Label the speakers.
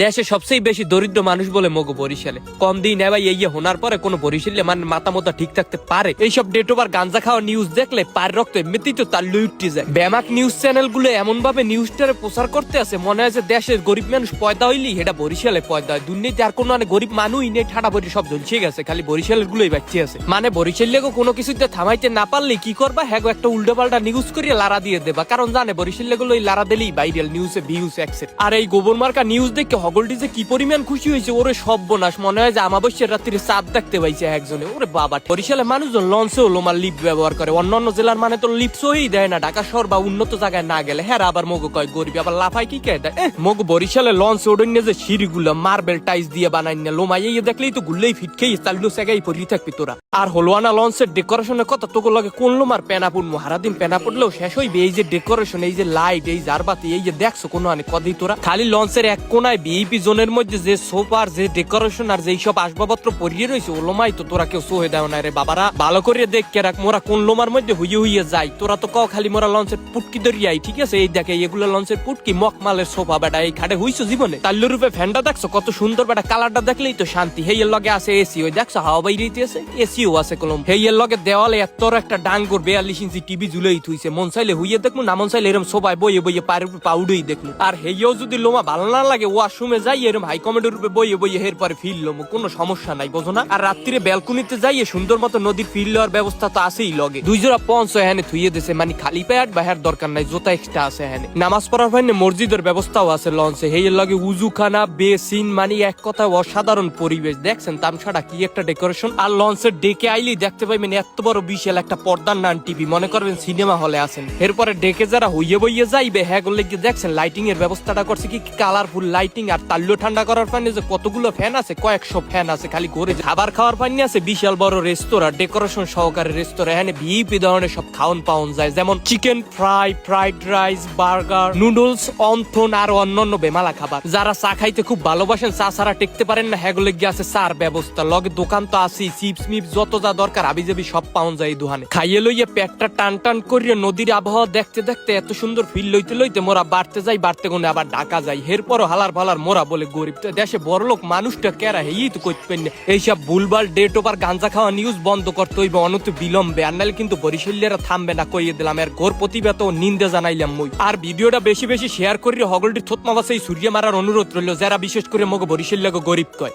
Speaker 1: দেশে সবচেয়ে বেশি দরিদ্র মানুষ বলে মগো বরিশালে। কম দিন নেবাই এই হোনার পরে কোনো বরিশালে মানে মাথা মতা ঠিক থাকতে পারে। এইসব ডেট ওভার গাঞ্জা খাওয়া নিউজ দেখলে পার রক্ত এমনিতেই তো তার লুইটটি যায়। ব্যামাক নিউজ চ্যানেলগুলো এমন ভাবে নিউজটারে প্রচার করতে আছে, মনে হয় যে দেশের গরিব মানুষ পয়দা হইলি এটা বরিশালে পয়দা হয়। দুর্নীতি আর কোনো মানে গরিব মানুষই নেই, ঠাডা বরি সব জ্বলছে গেছে, খালি বরিশালের গুলোই বাচ্চি আছে। মানে বরিশালে কোনো কিছুতে থামাইতে না পারলে কি করবা? হ্যাঁ একটা উল্টো পাল্টা নিউজ করিয়ে লারা দিয়ে দেবা। কারণ জানে বরিশালে গুলো এই লারা দিলেই ভাইরাল নিউজে ভিউজ এক্সেট আর এই গোবর মার্কা নিউজ দেখে হগলটি যে কি পরিমাণ খুশি হয়েছে, ওরে সব বোনাস মনে হয় যে আমাবস্যার রাত্রিরে চাঁদ দেখতে পাইছে একজনে। ওরে বাবা বরিশালে মানুষজন লঞ্চেও লোমার লিপ ব্যবহার করে। অন্যান্য জেলার মানে তো লিপ সই দেয় না। ঢাকা শহর বা উন্নত জায়গায় না গেলে। হ্যাঁ আবার মগো কয় গরিব, আবার লাফাই কি কে দেয়? মগ বরিশালে লঞ্চ ওডন্য যে সিঁড়িগুলো, মার্বেল টাইস দিয়ে বানাই না লোমাই দেখলেই তো গুল্লেই ফিট খেয়ে চালু সেগাই পরি থাকবি তোরা। আর হলওয়ানা লঞ্চের ডেকোরেশনের কথা তোকে লাগে কোন লোমার পেনা পুনমু হারাদিন পেনা পড়লেও শেষ হইবে। এই যে ডেকোরেশন, এই যে লাইট, এই জারবাতি এই যে দেখছ কোনো আনে কদি তোরা? খালি লঞ্চের এক কোনায় বিএপি জোনের মধ্যে যে সোফার যে ডেকোরেশন আর যেই সব আসবাবপত্র পরিয়ে রয়েছে ওলোমাই তো তোরা কেউ সোহে দেও না রে বাবারা। ভালো করে দেখ কে রাখ, মোরা কোন লোমার মধ্যে হুইয়ে হুইয়ে যাই। তোরা তো কও খালি মোরা লঞ্চের পুটকি দরিয়াই ঠিক আছে? এই দেখে এগুলো লঞ্চের পুটকি, মকমালের সোফা বেটা, এই খাটে হুইছো জীবনে? তাল্লু রূপে ফ্যানটা দেখছ? কত সুন্দর বেটা, কালারটা দেখলেই তো শান্তি। হেইয়ের লগে আছে এসি, ওই দেখছ? হাওয়া বাইরেতে আছে? এসিও আছে কলম? হেইয়ের লগে দেওয়ালে এত একটা ডাঙ্গর বেয়াল্লিশ ইঞ্চি টিভি ঝুলেই থুইছে। মন চাইলে হুইয়ে দেখব না মন চাইলে এরম সবাই বইয়ে বইয়ে পায়ের উপর পাউডেই দেখব আর হেইয়েও যদি লোমা ভালো না লাগে, ওয়াশরুমে যাই এরম হাই কমেডের রূপে বইয়ে বইয়ে এর পরে ফিল লোমো, কোনো সমস্যা নাই, বোঝো না? আর রাত্রিরে ব্যালকনিতে যাইয়ে সুন্দর মতো নদীর ফিল লওয়ার ব্যবস্থা তো আছেই লগে। দুই জোড়া পঞ্চ এখানে থুইয়ে দিছে মানে খালি প্যাট বাহার দরকার নাই, জোতা এক্সট্রা আছে এখানে। নামাজ পড়ার ভাইনে মসজিদের ব্যবস্থাও আছে লঞ্চে। হেইয়ের লগে উজুখানা, বেসিন মানে এক কথা অসাধারণ পরিবেশ। দেখছেন তামছাড়া কি একটা ডেকোরেশন আর লঞ্চের ডেকে আইলেই দেখতে পাইবেন এত বড় বিশাল একটা পর্দার নান টিভি। মনে করবেন সিনেমা হলে আছেন। এরপরে ডেকে যারা হইয়ে বইয়ে যাইবে হ্যাঁ করলে কি দেখছেন লাইটিং এর ব্যবস্থাটা করছে কি কালারফুল লাইটিং আর তাল্য ঠান্ডা করার ফাইনে যে কতগুলো ফ্যান আছে, কয়েকশো ফ্যান আছে, খালি ঘুরে খাবার খাওয়ার ফাইনে আছে, বিশাল বড় রেস্তোরাঁ ডেকোরেশন সহকারে রেস্তোরাঁ এখানে ভিপি ধরনের সব খাওয়ান পাওন যায়। যেমন chicken fry fried rice burger noodles wonton, আর অন্যান্য বেমালা খাবার। যারা চা খাইতে খুব ভালোবাসেন, চা ছাড়া টেকতে পারেন না হ্যাগুলো গিয়ে আছে, চার ব্যবস্থা। লগে দোকান তো আছেই, চিপস, মিপস যত যা দরকার আবি যাবি সব পাওন যায় এই দোকানে খাইয়ে লইয়ে পেটটা টান টান করিয়ে নদীর আবহাওয়া দেখতে দেখতে এত সুন্দর ফিল লইতে লইতে মোরা বাড়তে যাই, বাড়তে গুনে আবার ঢাকা যাই। এরপরও হালার ফালার মোরা বলে, গরিব দেশে বড় লোক মানুষটা কেরা, হেই তো করতে না। এইসব ভুলভাল ডেট ওভার গাঞ্জা খাওয়া নিউজ বন্ধ করতে হইবে, অনত বিলম্বে। আর নাহলে কিন্তু বরিশাল্যেরা থামবে না, কইয়ে দিলাম। এর ঘোর প্রতিবাদ ও নিন্দে জানাইলাম মুই। আর ভিডিওটা বেশি বেশি শেয়ার করিয়ে হগলটি থতমা বাসাই সূর্য মারার অনুরোধ রইল, যারা বিশেষ করে মগ বরিশাল্যাকে গরিব কয়।